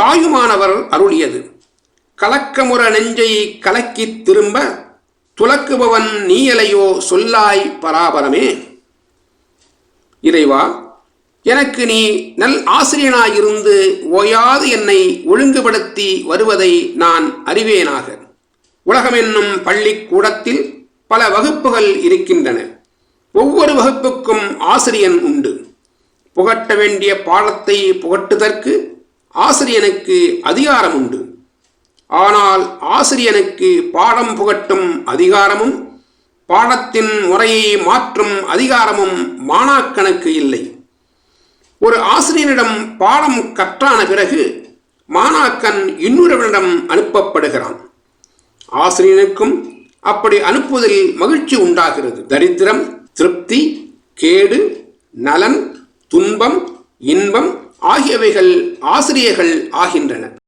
தாயுமானவர் அருளியது. கலக்கமுற நெஞ்சை கலக்கித் திரும்ப துலக்குபவன் நீயலையோ சொல்லாய் பராபரமே. இறைவா எனக்கு நீ நல் ஆசிரியனாயிருந்து ஓயாது என்னை ஒழுங்குபடுத்தி வருவதை நான் அறிவேனாக. உலகமென்னும் பள்ளிக்கூடத்தில் பல வகுப்புகள் இருக்கின்றன. ஒவ்வொரு வகுப்புக்கும் ஆசிரியன் உண்டு. புகட்ட வேண்டிய பாடத்தை புகட்டுதற்கு ஆசிரியனுக்கு அதிகாரம் உண்டு ஆனால் ஆசிரியனுக்கு பாடம் புகட்டும் அதிகாரமும் பாடத்தின் முறையை மாற்றும் அதிகாரமும் மாணாக்கனுக்கு இல்லை. ஒரு ஆசிரியனிடம் பாடம் கற்றான பிறகு மாணாக்கன் இன்னொருவனிடம் அனுப்பப்படுகிறான். ஆசிரியனுக்கும் அப்படி அனுப்புவதில் மகிழ்ச்சி உண்டாகிறது. தரித்திரம் திருப்தி கேடு நலன் துன்பம் இன்பம் ஆகியவைகள் ஆசிரியர்கள் ஆகின்றன